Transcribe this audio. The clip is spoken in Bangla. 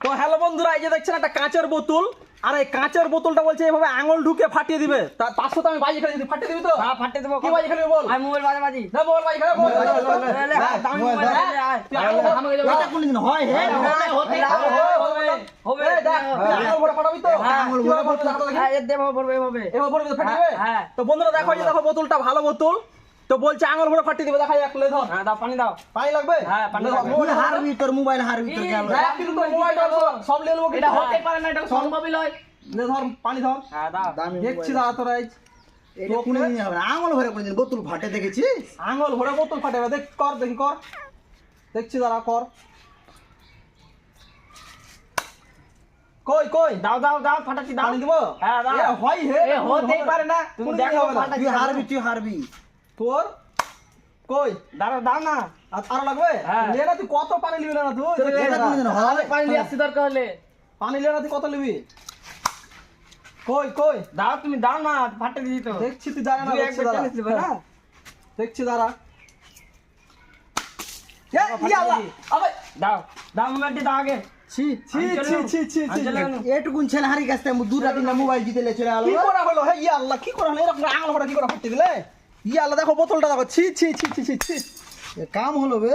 তো হ্যালো বন্ধুরা এই যে দেখছেন একটা কাঁচের বোতল আর এই কাঁচের বোতলটা বলছে এইভাবে আঙুল ঢুকে ফাটিয়ে দিবে তা- তার সাথে আমি বাজি খেলে দিবি ফাটিয়ে দিবি তো হ্যাঁ ফাটিয়ে দেবো কি বাজি খেলবি বল আমি মোবাইল বাজে বাজি না বল বাজি খেলে বল লে, লে, হ্যাঁ, মোবাইল মোবাইল দে। দে, আয়। ভরে এটা কোনদিন হয় হে হ্যাঁ, হতে হবে, হবে, হবে। দেখ, আঙুল ভরে ফাটাবি তো হ্যাঁ, আঙুল ভরে ফাটাবি তো দেখি। হ্যাঁ, এর দেবো, পড়বে, এভাবে। এবার ভরে ফাটিয়ে দিবে হ্যাঁ। তো বন্ধুরা দেখো এই যে দেখো বোতলটা ভালো বোতল তো বলছে আঙুল ভরে ফাটিয়ে দিবে দেখা যাক লে ধর হ্যাঁ, দাও, পানি দাও। পানি লাগবে হ্যাঁ, পানি লাগবে। মোবাইল হার হারবি তোর মোবাইল হারবি তোর গেল তোর মোবাইল সব নিয়ে নেব এটা হতেই পারে না, এটা সম্ভবই নয়। লে ধর পানি ধর হ্যাঁ, দাও। দামি দেখছি দাঁড়া তোরা এই না আঙুল ভরে কোনদিন বোতল ফাটে দেখেছিস আঙুল ভরে বোতল ফাটাবে দেখ কর দেখি কর দেখছি দাঁড়া কর কই কই দাও, দাও, দাও, ফাটাচ্ছি, দাও। দিব হ্যাঁ, দাও। হয় হে এ, হতেই পারে না। তুমি দেখো, ফাটাচ্ছি। হারবি তুই হারবি তোর? কই? দাঁড়াও, দাও না। আর লাগবে? হ্যাঁ। লে না তুই কত পানি নিবি না তুই? দাঁড়া। হয়। পানি নিয়ে আসছি দরকার হলে। পানি না তুই কত নিবি? কই কই? দাও, তুমি দাও না, দিছি তো। দেখছি তুই দাঁড়া না দেখছি দাঁড়া। না? দেখছি দাঁড়া। এটুকুন ছেলে হারি কাছে তিনটা মোবাইল জিতে চলে কি করা হলো? হে ইয়া আল্লাহ কি করা হলো? এরকম আঙুল কি করে ফাটিয়ে দিলে? ইয়া আল্লাহ দেখো বোতলটা দেখো। ছি ছি ছি ছি ছি কাম হলো বে।